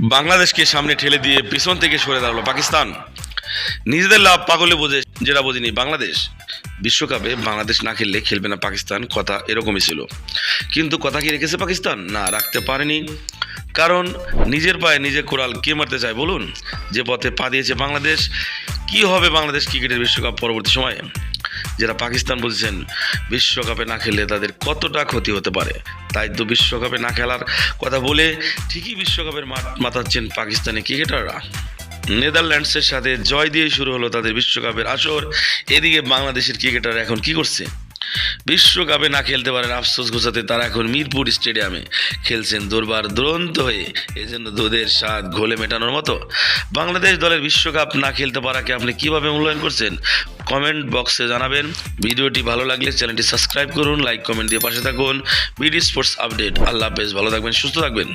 বাংলাদেশকে সামনে ঠেলে দিয়ে পিছন থেকে সরে দাঁড়াল পাকিস্তান। নিজেদের লাভ পাগলে বোঝে, যেটা বোঝেনি বাংলাদেশ। বিশ্বকাপে বাংলাদেশ না খেললে খেলবে না পাকিস্তান, কথা এরকমই ছিল। কিন্তু কথা কি রেখেছে পাকিস্তান? না, রাখতে পারেনি। কারণ নিজের পায়ে নিজের কোরাল কে মারতে চায় বলুন? যে পথে পা দিয়েছে বাংলাদেশ। কি হবে বাংলাদেশ ক্রিকেটের বিশ্বকাপ পরবর্তী সময়ে? যারা পাকিস্তান বলছেন, বিশ্বকাপে না খেলে তাদের কতটা ক্ষতি হতে পারে? তাই তো বিশ্বকাপে না খেলার কথা বলে ঠিকই বিশ্বকাপের মাতাচ্ছেন পাকিস্তানি ক্রিকেটাররা। নেদারল্যান্ডসের সাথে জয় দিয়ে শুরু হলো তাদের বিশ্বকাপের আসর। এদিকে বাংলাদেশের ক্রিকেটার এখন কি করছে? বিশ্বকাপে না খেলতে পারেন, আফসোস ঘোষাতে তারা এখন মিরপুর স্টেডিয়ামে খেলছেন দুর্বার দুরন্ত হয়ে। এজন্য দুধের স্বাদ ঘোলে মেটানোর মতো। বাংলাদেশ দলের বিশ্বকাপ না খেলতে পারাকে আপনি কীভাবে মূল্যায়ন করছেন? কমেন্ট বক্সে জানাবেন। ভিডিওটি ভালো লাগলে চ্যানেলটি সাবস্ক্রাইব করুন, লাইক, কমেন্ট দিয়ে পাশে থাকুন। BD sports update. আল্লাহ হাফেজ। ভালো থাকবেন, সুস্থ থাকবেন।